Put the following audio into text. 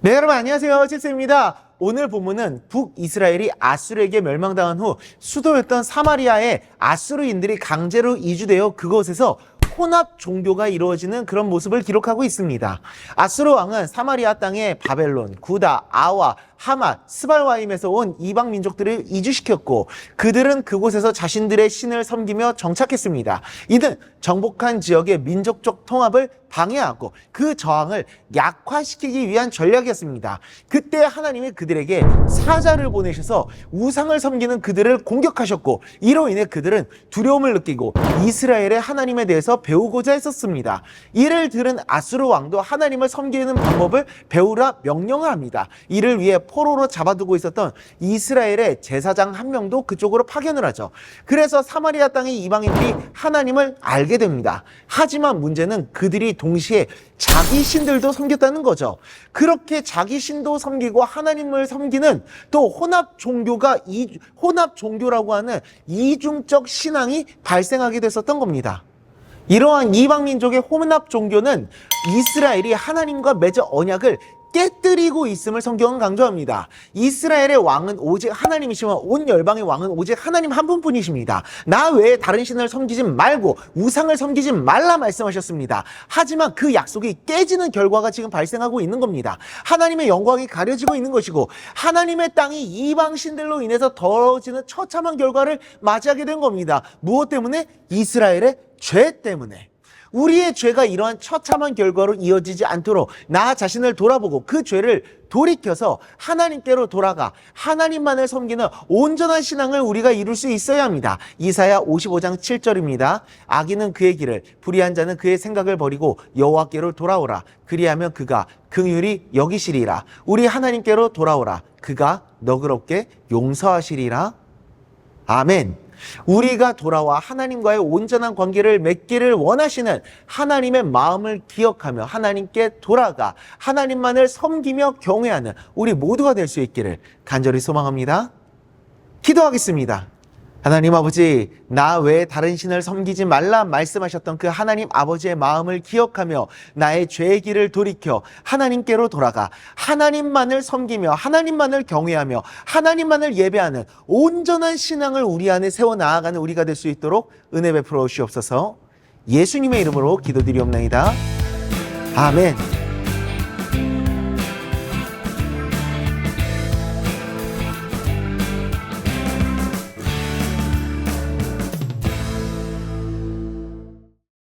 네, 여러분 안녕하세요. 칠스입니다. 오늘 본문은 북이스라엘이 아수르에게 멸망당한 후 수도였던 사마리아에 아수르인들이 강제로 이주되어 그곳에서 혼합 종교가 이루어지는 그런 모습을 기록하고 있습니다. 아수르 왕은 사마리아 땅에 바벨론, 구다, 아와, 하맛, 스발와임에서 온 이방 민족들을 이주시켰고 그들은 그곳에서 자신들의 신을 섬기며 정착했습니다. 이는 정복한 지역의 민족적 통합을 방해하고 그 저항을 약화시키기 위한 전략이었습니다. 그때 하나님이 그들에게 사자를 보내셔서 우상을 섬기는 그들을 공격하셨고 이로 인해 그들은 두려움을 느끼고 이스라엘의 하나님에 대해서 배우고자 했었습니다. 이를 들은 아수르 왕도 하나님을 섬기는 방법을 배우라 명령을 합니다. 이를 위해 포로로 잡아두고 있었던 이스라엘의 제사장 한 명도 그쪽으로 파견을 하죠. 그래서 사마리아 땅의 이방인들이 하나님을 알게 됩니다. 하지만 문제는 그들이 동시에 자기 신들도 섬겼다는 거죠. 그렇게 자기 신도 섬기고 하나님을 섬기는 또 혼합 종교가 이 혼합 종교라고 하는 이중적 신앙이 발생하게 됐었던 겁니다. 이러한 이방 민족의 혼합 종교는 이스라엘이 하나님과 맺은 언약을 깨뜨리고 있음을 성경은 강조합니다. 이스라엘의 왕은 오직 하나님이시면 온 열방의 왕은 오직 하나님 한 분뿐이십니다. 나 외에 다른 신을 섬기지 말고 우상을 섬기지 말라 말씀하셨습니다. 하지만 그 약속이 깨지는 결과가 지금 발생하고 있는 겁니다. 하나님의 영광이 가려지고 있는 것이고 하나님의 땅이 이방 신들로 인해서 더러워지는 처참한 결과를 맞이하게 된 겁니다. 무엇 때문에? 이스라엘의 죄 때문에. 우리의 죄가 이러한 처참한 결과로 이어지지 않도록 나 자신을 돌아보고 그 죄를 돌이켜서 하나님께로 돌아가 하나님만을 섬기는 온전한 신앙을 우리가 이룰 수 있어야 합니다. 이사야 55장 7절입니다. 악인은 그의 길을 불의한 자는 그의 생각을 버리고 여호와께로 돌아오라. 그리하면 그가 긍휼히 여기시리라. 우리 하나님께로 돌아오라. 그가 너그럽게 용서하시리라. 아멘. 우리가 돌아와 하나님과의 온전한 관계를 맺기를 원하시는 하나님의 마음을 기억하며 하나님께 돌아가 하나님만을 섬기며 경외하는 우리 모두가 될 수 있기를 간절히 소망합니다. 기도하겠습니다. 하나님 아버지, 나 외에 다른 신을 섬기지 말라 말씀하셨던 그 하나님 아버지의 마음을 기억하며 나의 죄의 길을 돌이켜 하나님께로 돌아가 하나님만을 섬기며 하나님만을 경외하며 하나님만을 예배하는 온전한 신앙을 우리 안에 세워 나아가는 우리가 될 수 있도록 은혜 베풀어 주시옵소서 예수님의 이름으로 기도드리옵나이다. 아멘.